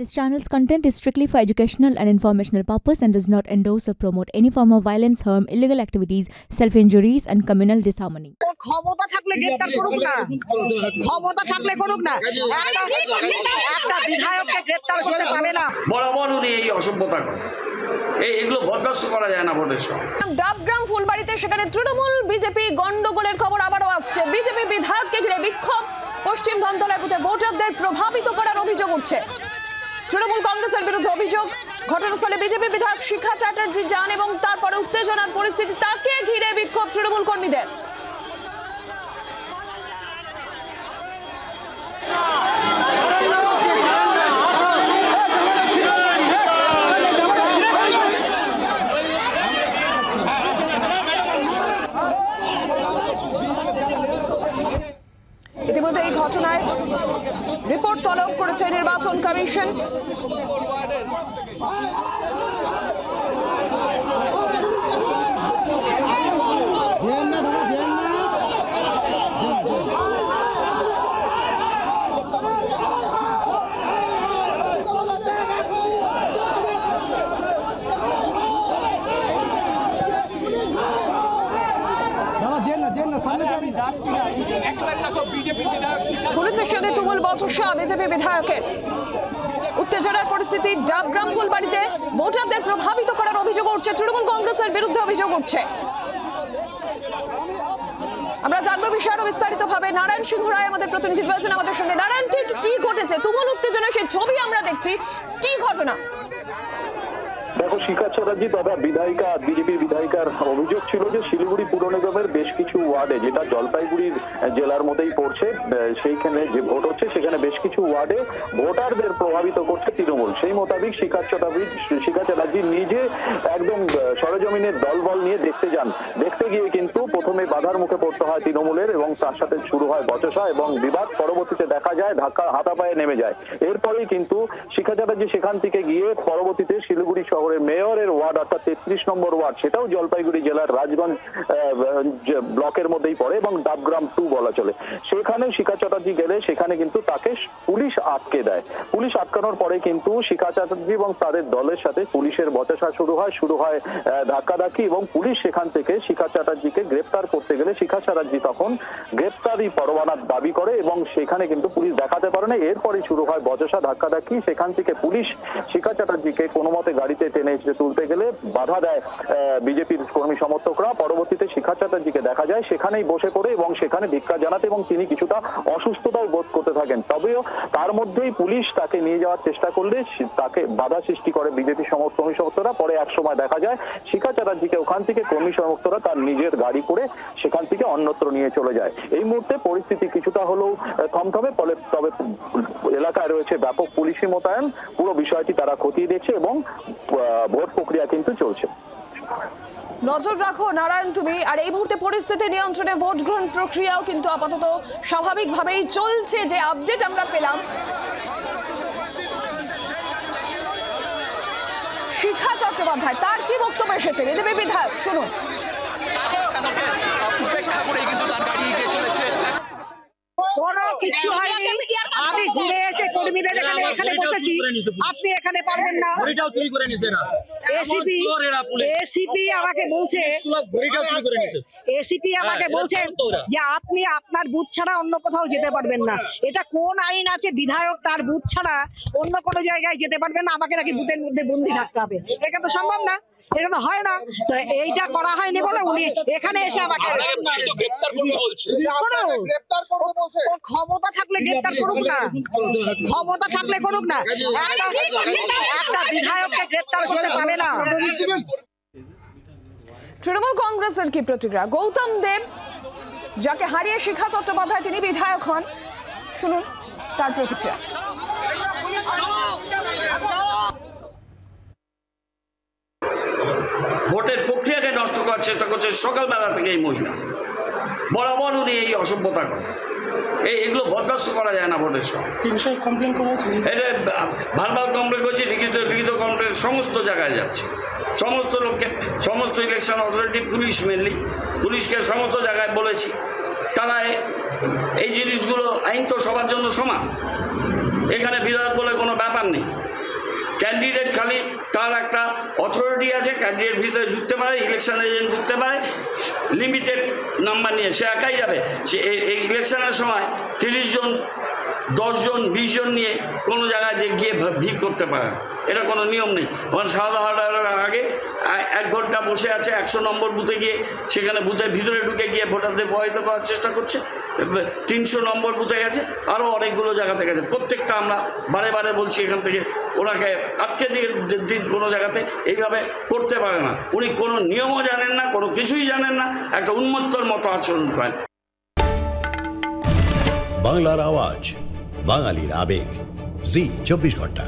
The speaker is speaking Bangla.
This channel's content is strictly for educational and informational purpose and does not endorse or promote any form of violence, harm, illegal activities, self-injuries and communal disharmony. ক্ষমতা থাকলে গ্রেপ্তার করুক না। ক্ষমতা থাকলে। করুক না। একটা একটা বিধায়ককে গ্রেপ্তার করতে পারে না। বরাবর উনি এই অসভ্যতা করেন। এই এগুলো বরদাস্ত করা যায় না ভোটের সময়। ডাবগ্রাম ফুলবাড়িতে সেখানে তৃণমূল বিজেপি গন্ডগোলের খবর আবারও আসছে। বিজেপি বিধায়ককে ঘিরে বিক্ষোভ। পশ্চিম ধনতলার বুথে ভোটারদের প্রভাবিত করার অভিযোগ উঠছে। তৃণমূল কংগ্রেসের বিরুদ্ধে অভিযোগ। ঘটনাস্থলে বিজেপি বিধায়ক শিখা চ্যাটার্জি যান এবং তারপরে উত্তেজনার পরিস্থিতি তাকে ঘিরে বিক্ষোভ তৃণমূল কর্মীদের ইতিমধ্যে এই ঘটনায় রিপোর্ট তলব করেছে নির্বাচন কমিশন পুলিশের সঙ্গে তুমুল বচসা বিজেপি বিধায়কের উত্তেজনার পরিস্থিতি ডাবগ্রাম ফুলবাড়িতে ভোটারদের প্রভাবিত করার অভিযোগ উঠছে, তৃণমূল কংগ্রেসের বিরুদ্ধে অভিযোগ উঠছে। আমরা জানব বিষয় আরও বিস্তারিত ভাবে নারায়ণ সিংহ রায় আমাদের প্রতিনিধি রয়েছেন আমাদের সঙ্গে। নারায়ণ, ঠিক কি ঘটেছে? তুমুল উত্তেজনা, সেই ছবি আমরা দেখছি। কি ঘটনা? শিখা চ্যাটার্জি তথা বিধায়িকা, বিজেপির বিধায়িকার অভিযোগ ছিল যে শিলিগুড়ি পুর নিগমের বেশ কিছু ওয়ার্ডে, যেটা জলপাইগুড়ির জেলার মধ্যেই পড়ছে সেইখানে যে ভোট হচ্ছে, সেখানে বেশ কিছু ওয়ার্ডে ভোটারদের প্রভাবিত করছে তৃণমূল। সেই মোতাবেক শিখা চ্যাটার্জি, শিখা নিজে একদম সরেজমিনের দলবল নিয়ে দেখতে যান। দেখতে গিয়ে কিন্তু প্রথমে বাধার মুখে পড়তে হয় তৃণমূলের এবং তার সাথে শুরু হয় বচসা এবং বিবাদ। পরবর্তীতে দেখা যায়, ধাক্কা হাতা পায়ে নেমে যায়। এরপরেই কিন্তু শিখা সেখান থেকে গিয়ে পরবর্তীতে শিলিগুড়ি শহরের মেয়রের ওয়ার্ড অর্থাৎ তেত্রিশ নম্বর ওয়ার্ড, সেটাও জলপাইগুড়ি জেলার রাজগঞ্জ ব্লকের মধ্যেই পড়ে এবং ডাবগ্রাম টু বলা চলে। সেখানে শিখা চ্যাটার্জি গেলে সেখানে কিন্তু তাকে পুলিশ আটকে দেয়। পুলিশ আটকানোর পরে কিন্তু শিখা চ্যাটার্জি এবং তাদের দলের সাথে পুলিশের বচসা শুরু হয় শুরু হয় ধাক্কাধাক্কি এবং পুলিশ সেখান থেকে শিখা চ্যাটার্জিকে গ্রেপ্তার করতে গেলে শিখা চ্যাটার্জি তখন গ্রেপ্তারি পরোয়ানার দাবি করে এবং সেখানে কিন্তু পুলিশ দেখাতে পারে না। এরপরই শুরু হয় বচসা, ধাক্কাধাক্কি। সেখান থেকে পুলিশ শিখা চ্যাটার্জিকে কোনো মতে গাড়িতে টেনে তুলতে গেলে বাধা দেয় বিজেপির কর্মী সমর্থকরা। পরবর্তীতে শিখা চ্যাটার্জিকে দেখা যায়, সেখানেই বসে পড়ে এবং সেখানে ভিক্ষা জানাতে এবং তিনি কিছুটা অসুস্থতাও বোধ করতে থাকেন। তবেও তার মধ্যেই পুলিশ তাকে নিয়ে যাওয়ার চেষ্টা করলে তাকে বাধা সৃষ্টি করে বিজেপি কর্মী সমর্থকরা। পরে এক সময় দেখা যায় শিখা চ্যাটার্জিকে ওখান থেকে কর্মী সমর্থকরা তার নিজের গাড়ি করে সেখান থেকে অন্যত্র নিয়ে চলে যায়। এই মুহূর্তে পরিস্থিতি কিছুটা হলেও থমথমে, ফলে তবে এলাকায় রয়েছে ব্যাপক পুলিশি মোতায়েন। পুরো বিষয়টি তারা খতিয়ে দেখছে এবং ভোট প্রক্রিয়া কিন্তু চলছে। নজর রাখো নারায়ণ তুমি। আর এই মুহূর্তে পরিস্থিতি নিয়ন্ত্রণে ভোট গ্রহণ প্রক্রিয়াও কিন্তু আপাতত স্বাভাবিকভাবেই চলছে। যে আপডেট আমরা পেলাম শিখা চট্টোপাধ্যায় তার কি বক্তব্য এসেছে? বিজেপি বিধায়ক শুনুন। উপেক্ষা করে কিন্তু তার গাড়ি এগিয়ে চলেছে। কোনো কিছু হয়নি। ঘুরে এসে কর্মীদের এখানে এখানে বসেছি। আপনি এখানে পারবেন না। ঘড়িটাও চুরি করে নিছে এরা। এসিপি এসিপি আমাকে বলছে ঘড়িটাও চুরি করে নিছে। এসিপি আমাকে হ্যাঁ, বলছেন। যে আপনি আপনার বুথ ছাড়া অন্য কোথাও যেতে পারবেন না। এটা কোন আইন আছে? বিধায়ক তার বুথ ছাড়া অন্য কোনো জায়গায় যেতে পারবেন না। আমাকে নাকি বুথের মধ্যে বন্দি থাকতে হবে। এটা তো সম্ভব না। এটা তো হয় না। তো এইটা করা হয়নি বলে উনি এখানে এসে আমাকে ক্ষমতা থাকলে গ্রেপ্তার করুক না। ক্ষমতা থাকলে করুক না। একটা একটা বিধায়ককে গ্রেপ্তার করতে পারে না। তৃণমূল কংগ্রেসের কি প্রতিক্রিয়া? গৌতম দেব যাকে হারিয়ে শিখা চট্টোপাধ্যায় তিনি বিধায়ক হন শুনুন তার প্রতিক্রিয়া। ভোটের প্রক্রিয়াকে নষ্ট করার চেষ্টা করছে সকালবেলা থেকে এই মহিলা। বরাবর উনি এই অসভ্যতা করেন। এই এগুলো বরদাস্ত করা যায় না ভোটের সময়। বিষয়ে কমপ্লেন করা এটা কমপ্লেন করছি লিখিত লিখিত কমপ্লেন সমস্ত জায়গায় যাচ্ছে। সমস্ত লোককে সমস্ত ইলেকশন অথরিটি পুলিশ মেনলি পুলিশকে সমস্ত জায়গায় বলেছি। তারা এই জিনিসগুলো আইন তো সবার জন্য সমান। এখানে বিধায়ক বলে কোনো ব্যাপার নেই। ক্যান্ডিডেট খালি তার একটা অথরিটি আছে ক্যান্ডিডেট ভিতরে ঢুকতে পারে ইলেকশন এজেন্ট ঢুকতে পারে লিমিটেড নাম্বার নিয়ে, সে একাই যাবে সে এই- ইলেকশনের সময় তিরিশ জন দশজন বিশজন নিয়ে কোনো জায়গায় যে গিয়ে ভিড় করতে পারে। এটা কোনো নিয়ম নেই। ওখানে হাটার আগে এক ঘণ্টা বসে আছে, একশো নম্বর বুথে গিয়ে, সেখানে বুথের ভিতরে ঢুকে গিয়ে ভোটারদের প্রভাবিত করার চেষ্টা করছে তিনশো নম্বর বুথে গেছে আরও অনেকগুলো জায়গাতে গেছে। প্রত্যেকটা আমরা বারে বারে বলছি এখান থেকে, ওনাকে আটকে দিয়ে দিন কোনো জায়গাতে এইভাবে করতে পারে না। উনি কোনো নিয়মও জানেন না, কোনো কিছুই জানেন না, একটা উন্মত্তর মতো আচরণ করেন। বাংলার আওয়াজ, বাঙালির আবেগ। জি, চব্বিশ ঘণ্টা।